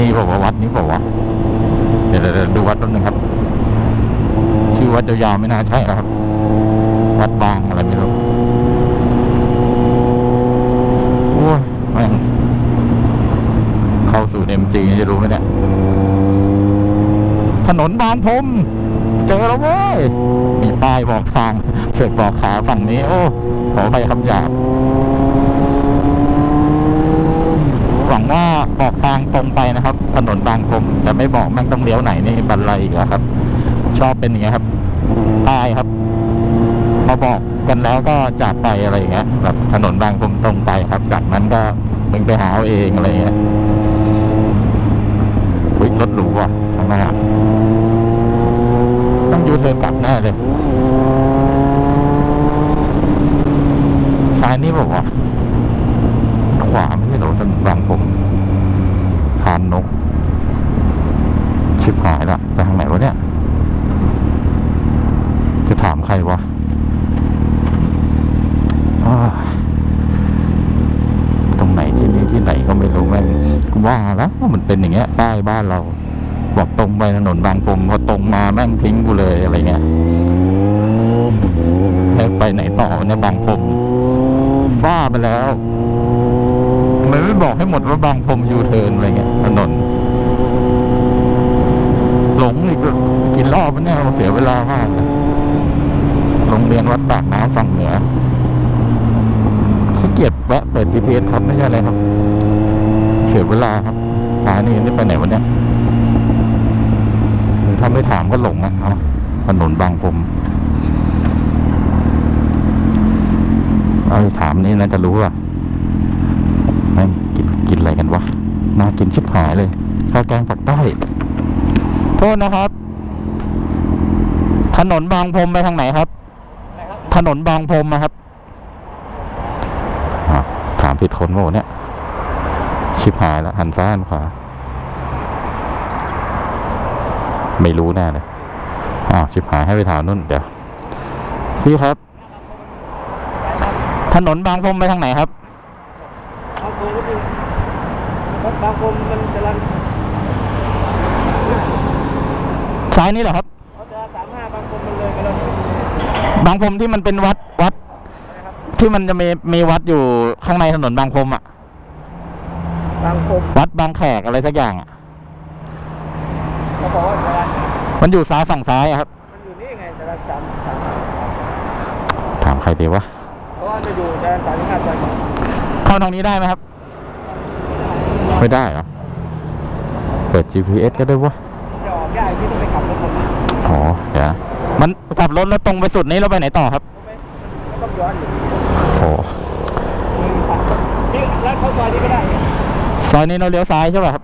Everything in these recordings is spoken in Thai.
นี่บอกว่าวัดนี้บอกว่าเดี๋ยวเดี๋ยวเดี๋ยวดูวัดแป๊บนึงครับ ชื่อวัดยาวๆไม่น่าใช่ครับ วัดบางอะไรไม่รู้โอ้ยแม่งเข้าสู่เอ็มจีจะรู้ไหมเนี่ยถนนบางพรมเจอแล้วเว้ยมีป้ายบอกทางเสือกบอกขาฝั่งนี้ โอ้ขอไปคำหยาบ หวังว่าบอกทางตรงไปนะครับ ถนนบางพรมแต่ไม่บอกแม่งต้องเลี้ยวไหนนี่บันไลอีกแล้วครับ ชอบเป็นอย่างเงี้ยครับป้ายครับมาบอกกันแล้วก็จากไปอะไรอย่างเงี้ยแบบถนนบางพรมตรงไปครับ จากนั้นก็มึงไปหาเอาเองอะไรเงี้ยอุ้ยรถหรูว่ะข้างหน้าต้องยูเทิร์นกลับแน่เลยซ้ายนี่บอกว่าขวาไม่ใช่หรอถนนบางผมพ นนก ชิบหายละไปทางไหนวะเนี่ย จะถามใครวะอ้าวตรงไหนที่นี่ที่ไหนก็ไม่รู้แม่งกูว่าแล้วว่ามันเป็นอย่างเงี้ยป้ายบ้านเรา บอกตรงไปถนนบางพรมพอตรงมาแม่งทิ้งกูเลยอะไรเงี้ยให้ไปไหนต่อเนี่ยบางพรมบ้าไปแล้ว ทำไมไม่บอกให้หมดว่าบางพรมยูเทิร์นอะไรเงี้ยถนนหลงอีกกินรอบมันเนี่ยเสียเวลามากโรงเรียนวัดปากน้ำฝั่งเหนือขี้เกียจแวะเปิด GPS ครับไม่ใช่อะไรครับ เสียเวลาครับสายนี่นี่ไปไหนวะเนี่ยถ้าไม่ถามก็หลงอะเอาถนนบางพรมเอาถามนี่นะจะรู้ว่าแม่งกินกินอะไรกันวะน่า กินชิบหายเลยข้าวแกงปักใต้โทษนะครับ ถนนบางพรมไปทางไหนครับ ถนนบางพรมนะครับถามผิดคนโมเนี่ย ชิบหายแล้วหันซ้ายหันขวาไม่รู้แน่เลยอ้าวชิบหายให้ไปถามนู่นเดี๋ยวพี่ครับ ถนนบางพรมไปทางไหนครับางโคมก็คือรถ บางโคมมันจะรันซ้ายนี่เหรอครับเขาจะสามห้าบางโคมมันเลยไปแล้วบางพรมที่มันเป็นวัดวัด นะครับที่มันจะมีมีวัดอยู่ข้างในถนนบางพรมอะ บางโคมวัดบางแขกอะไรสักอย่างอะ เขาบอกว่าจะรันมันอยู่ซ้ายฝั่งซ้ายอะครับ มันอยู่นี่ไงจะรันสามสามห้าถามใครดีวะ เพราะว่าจะอยู่จะรันสามห้าซอยหนึ่งเข้าทางนี้ได้ไหมครับ ไม่ได้เหรอ เปิด GPS ก็ได้วะจะออกยากที่ต้องไปขับรถผมนะอ๋อเดี๋ยวมันกลับรถแล้วตรงไปสุดนี้เราไปไหนต่อครับต้องย้อนอยู่โอ้นี่แล้วเข้าซอยนี้ก็ได้ซอยนี้เราเลี้ยวซ้ายใช่ป่ะครับ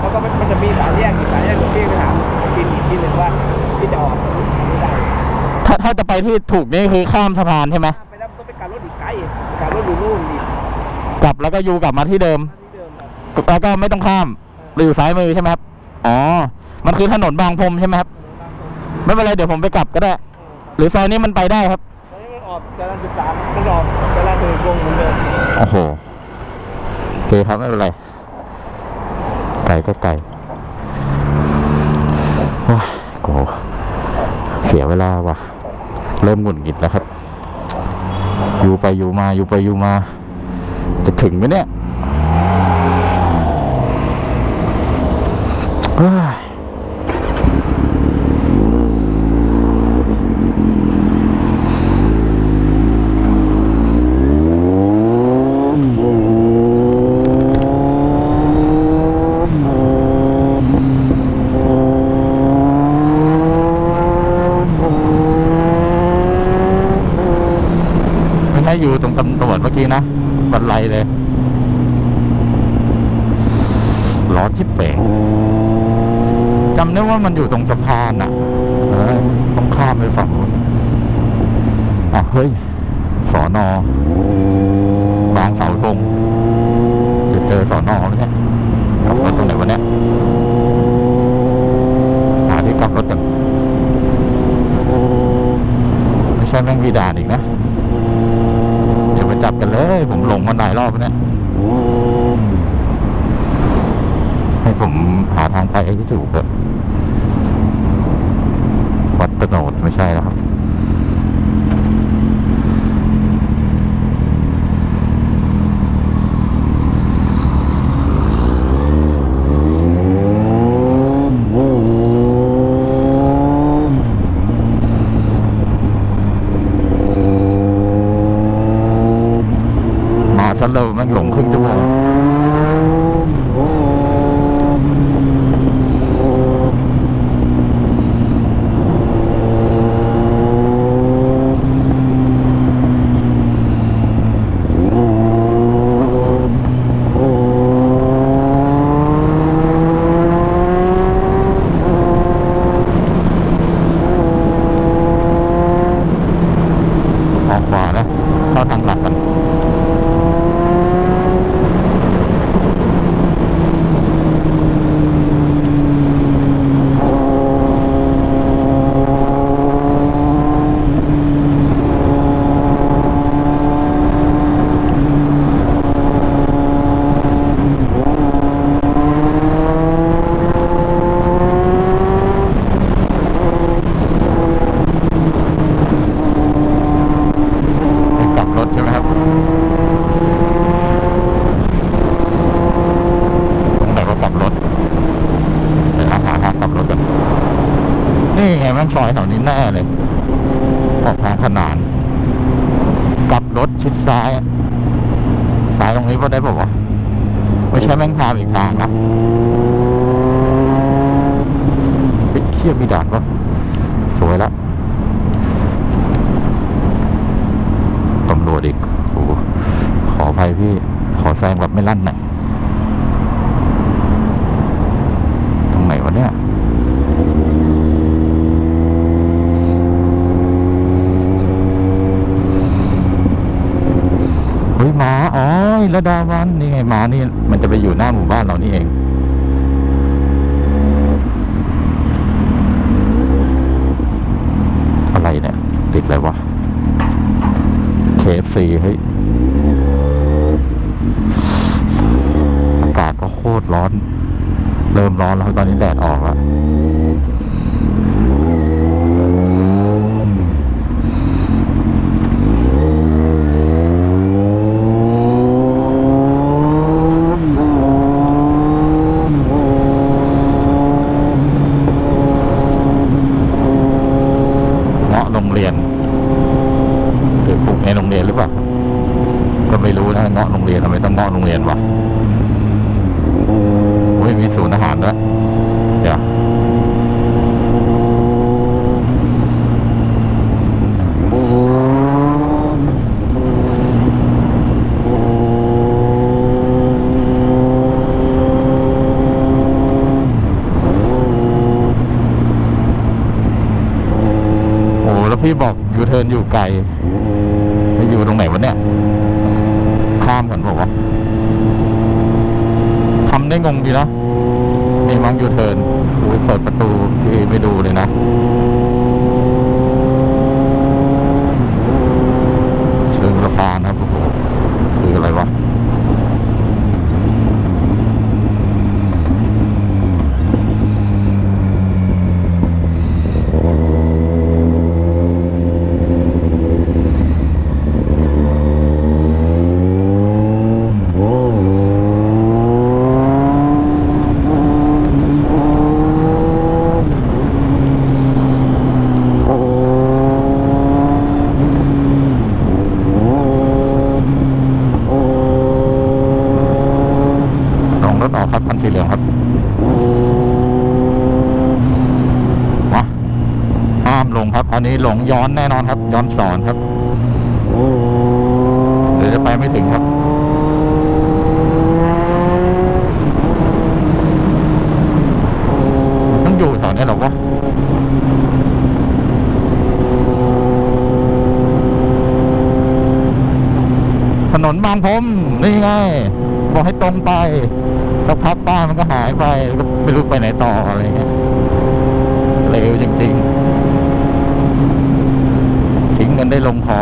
แล้วก็มันจะมีสามแยกอีกสามแยกที่ไปถามทีอีกทีหนึ่งว่าที่จะออกไม่ได้ถ้าถ้าจะไปที่ถูกนี่คือข้ามสะพานใช่ไหมไปแล้วต้องไปกลับรถอีกไกลกลับรถอยู่นู่นดิก ลับแล้วก็ยูกลับมาที่เดิมที่เดิมครับแล้วก็ไม่ต้องข้ามเราอยู่ซ้ายมือใช่ไหมครับ อ๋อ มันคือถนนบางพรมใช่ไหมครับ ไม่เป็นไรเดี๋ยวผมไปกลับก็ได้ หรือซอยนี้มันไปได้ครับตอนนี้มันออกจราจรสิบสามมันออกจราจรวงเหมือนเดิมโอ้โหโอเคครับไม่เป็นไร ไกลก็ไกลโอ้ยโกเสียเวลาว่ะ เริ่มหงุดหงิดแล้วครับ อยู่ไปอยู่มาอยู่ไปอยู่มา จะถึงไหมเนี่ยไม่ใช่อยู่ตรงตำรวจเมื่อกี้นะ บันไลเลยล้อที่เป๋งจำได้ว่ามันอยู่ตรงสะพานอะต้องข้ามไปฝั่งนู้นอะเฮ้ยสอนอบางเสาธงจะเจอสอนอแล้วเนี่ยกลับรถตรงไหนวะเนี่ยหาที่กลับรถกันไม่ใช่แม่งวีดานอีกนะ จับกันเลย ผมหลงมาหลายรอบแล้วเนี่ยให้ผมหาทางไปให้ถูกครับวัดตโนดไม่ใช่แล้วครับ มาซะเร็วแม่ง หลงครึ่งชั่วโมงออกขวานะเข้าทางหลักกัน ไปกลับรถใช่ไหมครับ ตรงไหนก็กลับรถเดี๋ยวหาหาทางกลับรถกัน นี่ไงแม่งซอยแถวนี้แน่เลย ออกทางขนานกลับรถชิดซ้ายอะซ้ายตรงนี้ก็ได้บอกว่าวะไม่ใช่แม่งทางอีกทางนะไปเชี่ยมีด่านปะสวยละตำรวจอีกโอ้ขออภัยพี่ ขอแซงแบบไม่ลั่นหน่อยตรงไหนวะเนี่ย เฮ้ยหมาอ๋อ ระดาวันนี่ไงหมานี่ มันจะไปอยู่หน้าหมู่บ้านเรานี่เองอะไรเนี่ยติดอะไรวะ KFC เฮ้ยอากาศก็โคตรร้อน เริ่มร้อนแล้วตอนนี้แดดออกแล้ว เงาะโรงเรียน หรือปลูกในโรงเรียนหรือเปล่า ก็ไม่รู้นะเงาะโรงเรียนทำไมต้องเงาะโรงเรียนวะโอ้ยมีศูนย์อาหารด้วยเดี๋ยวโอ้แล้ว พี่บอกยูเทิร์นอยู่ไกลไปอยู่ตรงไหนวะเนี่ย ข้ามกันบอกว่าวะทำได้งงดีนะมีมังยูเทิร์นโอ้ยเปิดประตูพี่ไม่ดูเลยนะเชิงสะพานครับโอ้โหคืออะไรวะ ลงรถออกครับคันสีเหลืองครับมาห้ามลง ครับ อันนี้หลงย้อนแน่นอนครับ ย้อนสอนครับเดี๋ยวจะไปไม่ถึงครับต้องอยู่แถวนี้หรอวะถนนบางพรมนี่ไงบอกให้ตรงไปสักพักป้ายมันก็หายไปไม่รู้ไปไหนต่ออะไรเงี้ยเร็วจริง ๆ เงินได้ลงคอ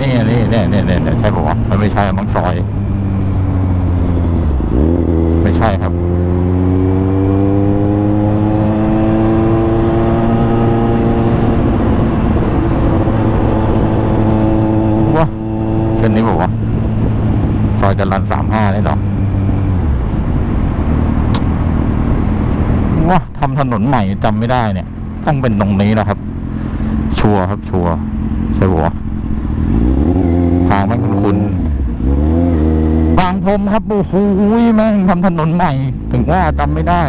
เนี่ยเนี่ยเนี่ยเนี่ยใช่ปะวะมันไม่ใช่มังซอย ไม่ใช่ครับ วะเส้ นนี้บอกว่าซอยจรันสามห้าได้หรอวะทำถนนใหม่จำไม่ได้เนี่ย ต้องเป็นตรงนี้นะครับ ชัวร์ครับชัวร์ใช่ปะวทางแม่งคุณบางพรมครับโอ้โหแม่งทำถนนใหม่ ถึงว่าจำไม่ได้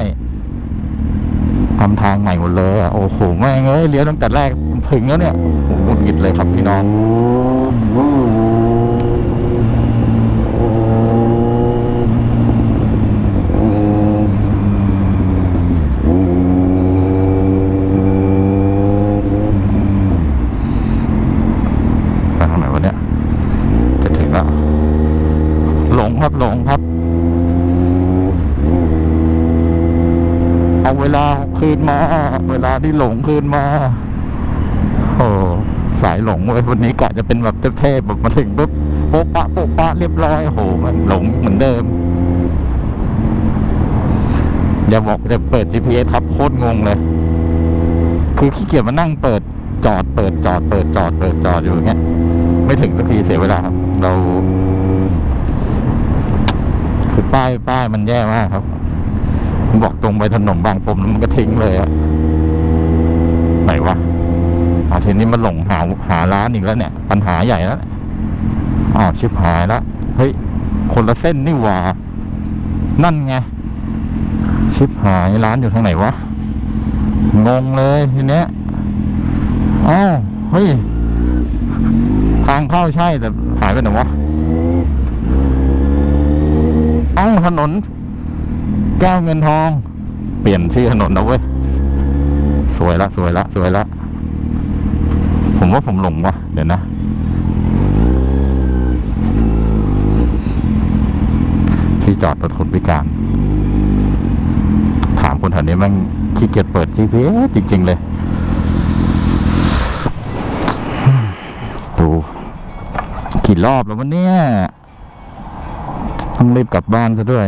ทำทางใหม่หมดเลยอะโอ้โหแม่งเอ้ยเลี้ยวตั้งแต่แรกถึงแล้วเนี่ยโอ้โหหงุดหงิดเลยครับพี่น้อง ไปทางไหนวะเนี่ย จะถึงแล้ว หลงครับหลงครับ เอาเวลา คืนมา เวลาที่หลงคืนมาโอ้สายหลงเว้ยวันนี้กะจะเป็นแบบเทพๆแบบมาถึงปุ๊บโป๊ะปะโป๊ะปะเรียบร้อยโอ้โหหลงเหมือนเดิม อย่าบอกจะเปิด GPS ครับโคตรงงเลย คือขี้เกียจมานั่งเปิดจอดเปิดจอดเปิดจอดเปิดจอดอยู่อย่างเงี้ย ไม่ถึงสักทีเสียเวลาครับเรา คือป้ายป้ายมันแย่มากครับ บอกตรงไปถนนบางพรมแล้วมันก็ทิ้งเลยอะไหนวะอาทีนี้มันหลงหาหาร้านอีกแล้วเนี่ย ปัญหาใหญ่แล้วเนี่ยอ้าวชิบหายแล้วเฮ้ย คนละเส้นนี่หว่า นั่นไง ชิบหายร้านอยู่ทางไหนวะ งงเลยทีเนี้ยอ้าวเฮ้ย ทางเข้าใช่แต่หายไปไหนวะ เอ้าถนน แก้วเงินทอง เปลี่ยนชื่อถนนนะเว้ย สวยละสวยละสวยละผมว่าผมหลงวะเดี๋ยวนะ ที่จอดรถคนพิการ ถามคนแถวนี้มันขี้เกียจเปิด GPS จริง ๆ เลย ดูกี่รอบแล้ววันนี้ต้องรีบกลับบ้านซะด้วย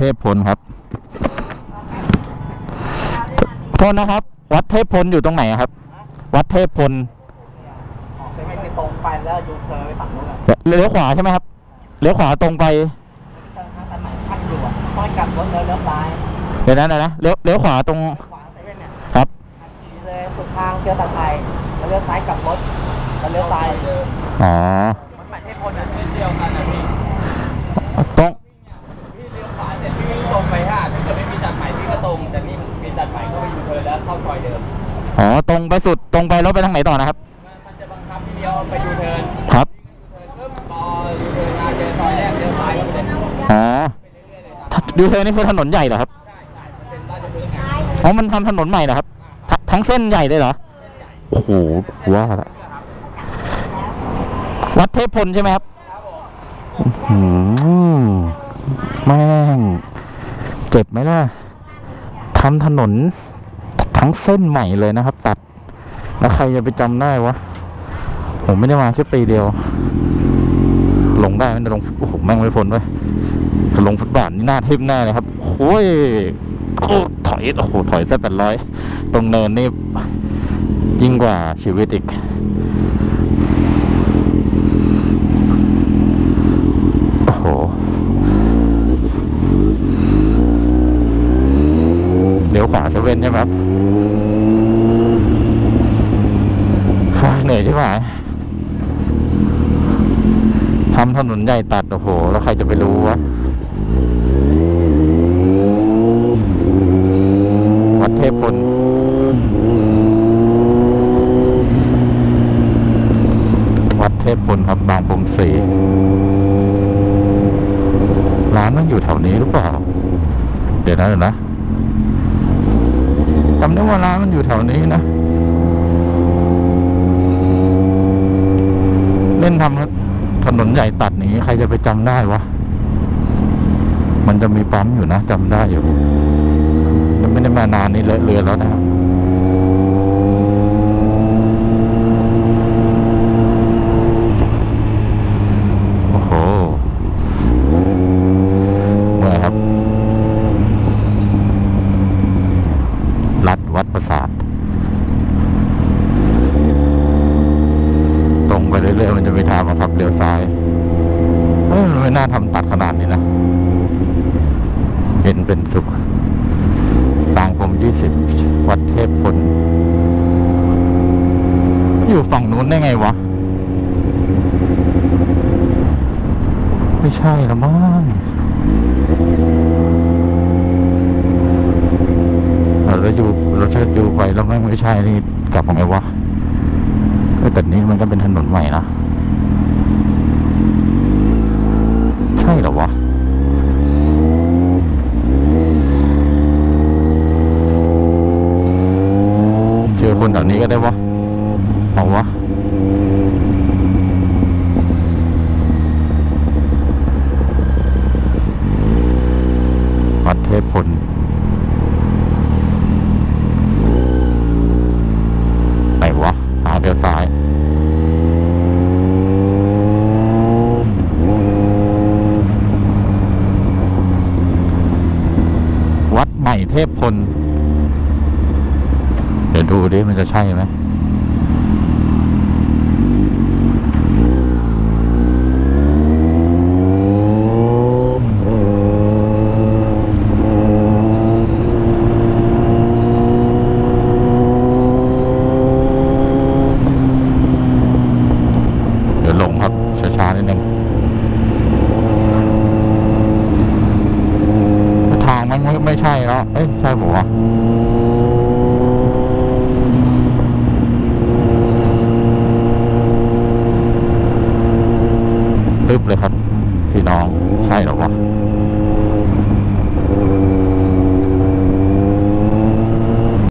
เทพพลครับโทษนะครับ วัดเทพพลอยู่ตรงไหนอะครับ วัดเทพพลจะไม่ไปตรงไปแล้วยูเทิร์นไปฝั่งนู้นอะเลี้ยวขวาใช่ไหมครับเลี้ยวขวาตรงไปทางทางไหนพัดอยู่อะค่อยกลับรถเลี้ยวเลี้ยวซ้ายเดี๋ยวนะเดี๋ยวนะเลี้ยวเลี้ยวขวาตรงขวาเซเว่นเนี่ยครับขี่เลยสุดทางเจอตะไคร้แล้วเลี้ยวซ้ายกลับรถแล้วเลี้ยวซ้ายเดิมอ๋อมันหมายให้คนเส้นเดียวกันนะพี่ ตรง พี่เลี้ยวขวาเสร็จพี่วิ่งตรงไปฮะถ้าเกิดไม่มีตัดใหม่พี่ก็ตรง แต่นี่มีตัดใหม่ก็ไปยู เทิร์นแล้วเข้าซอยเดิมอ๋อตรงไปสุดตรงไปแล้วไปทางไหนต่อนะครับมันมันจะบังคับพี่เลี้ยวไปยูเทิร์นครับยูเทิร์นปุ๊บพอยูเทิร์นมาเจอซอยแรกเลี้ยวซ้ายก็ไปเลยอ๋อไปเรื่อยๆเลยตามดูเธอนี่คือถนนใหญ่เหรอครับใช่ใช่มันเป็นราชพฤกษ์ไงอ๋อมันทำถนนใหม่เหรอครับททั้งเส้นใหญ่เลยเหรอโอ้โหว่าละวัดเทพพลใช่ไหมครับอืมแม่ง เจ็บไหมล่ะทำถนน ทั้งเส้นใหม่เลยนะครับ ตัด แล้วใครจะไปจำได้วะ ผมไม่ได้มาแค่ปีเดียว ลงได้ไมันจะลงโอ้โหแม่งไม่พ้นเว้ยถ้าลงฟุตบาทนี่หน้าทิ่มแน่เลยครับโอ้ยโอ้ถอยโอ้โหถอยแค่แปดร้อยตรงเนินนี่ยิ่งกว่าชีวิตอีกโอ้โหเลี้ยวขวาเซเว่นใช่ไหมครับฮ่า เหนื่อยใช่ไหมทำถนนใหญ่ตัดโอ้โห แล้วใครจะไปรู้วะวัดเทพพลวัดเทพพลครับบางพรมสีร้านมันอยู่แถวนี้หรือเปล่า เดี๋ยวนะเดี๋ยวนะจำได้ว่าร้านมันอยู่แถวนี้นะ เล่นทำถนนใหญ่ตัดนี้ใครจะไปจำได้วะ มันจะมีปั๊มอยู่นะจำได้อยู่ มันไม่ได้มานานนี้เลอะเลือนแล้วนะ โอ้โหเมื่อยครับ ลัดวัดประสาท ตรงไปเรื่อยๆมันจะมีทางมาขับเลี้ยวซ้าย เออมันไม่น่าทำตัดขนาดนี้นะ เห็นเป็นสุข ต่างผมยี่สิบวัดเทพพล อยู่ฝั่งนู้นได้ไงวะ ไม่ใช่ละมั้งเออแล้วอยู่เราจะอยู่ไปแล้วม่ไม่ใช่นี่กลับยังไงวะเออแต่นี้มันก็เป็นถนนใหม่นะ ใช่หรอวะเจอคนแถวนี้ก็ได้วะเอาวะ วัดเทพพล